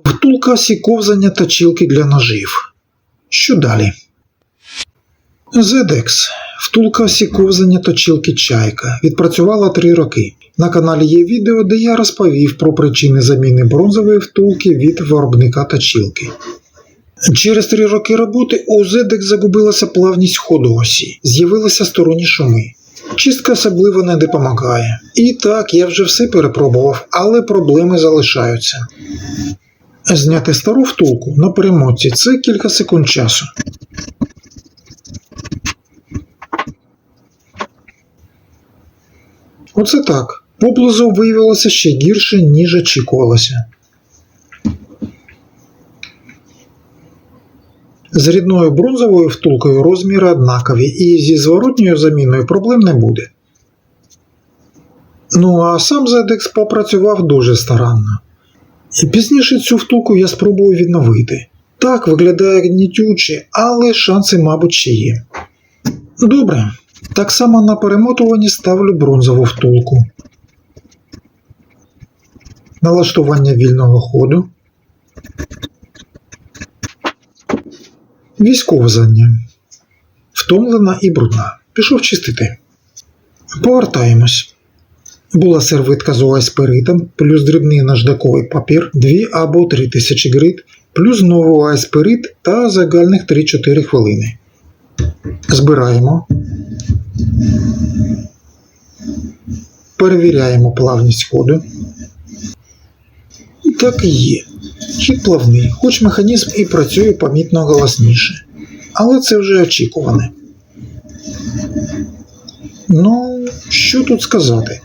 Втулка сіковзання та чілки для ножів. Що далі? ZX. Втулка сіковзання точилки чайка. Відпрацювала 3 роки. На каналі є відео, де я розповів про причини заміни бронзової втулки від виробника точилки. Через 3 роки роботи у ZX загубилася плавність ходу осі, з'явилися сторонні шуми. Чистка особливо не допомагає. І так, я вже все перепробував, але проблеми залишаються. Зняти стару втулку на перемотці це кілька секунд часу. Оце так. Поблизу виявилося ще гірше, ніж очікувалося. З рідною бронзовою втулкою розміри однакові, і зі зворотньою заміною проблем не буде. Ну а сам ZX попрацював дуже старанно. І пізніше цю втулку я спробую відновити. Так, виглядає гнітюче, але шанси, мабуть, ще є. Добре. Так само на перемотуванні ставлю бронзову втулку. Налаштування вільного ходу. Військовзання. Втомлена і брудна. Пішов чистити. Повертаємось. Була сервитка з ОАС-перитом, плюс дрібний наждаковий папір 2 або 3 тисячі грит, плюс знову ОАС-перит та загальних 3-4 хвилини. Збираємо. Перевіряємо плавність ходу. Так і є. Хід плавний, хоч механізм і працює помітно голосніше. Але це вже очікуване. Ну, що тут сказати?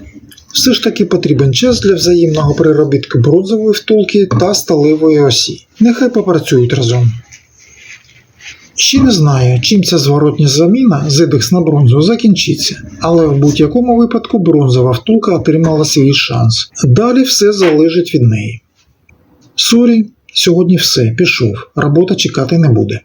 Все ж таки потрібен час для взаємного переробітку бронзової втулки та сталевої осі. Нехай попрацюють разом. Ще не знаю, чим ця зворотня заміна ZX на бронзу закінчиться, але в будь-якому випадку бронзова втулка отримала свій шанс. Далі все залежить від неї. Сорі, сьогодні все, пішов, робота чекати не буде.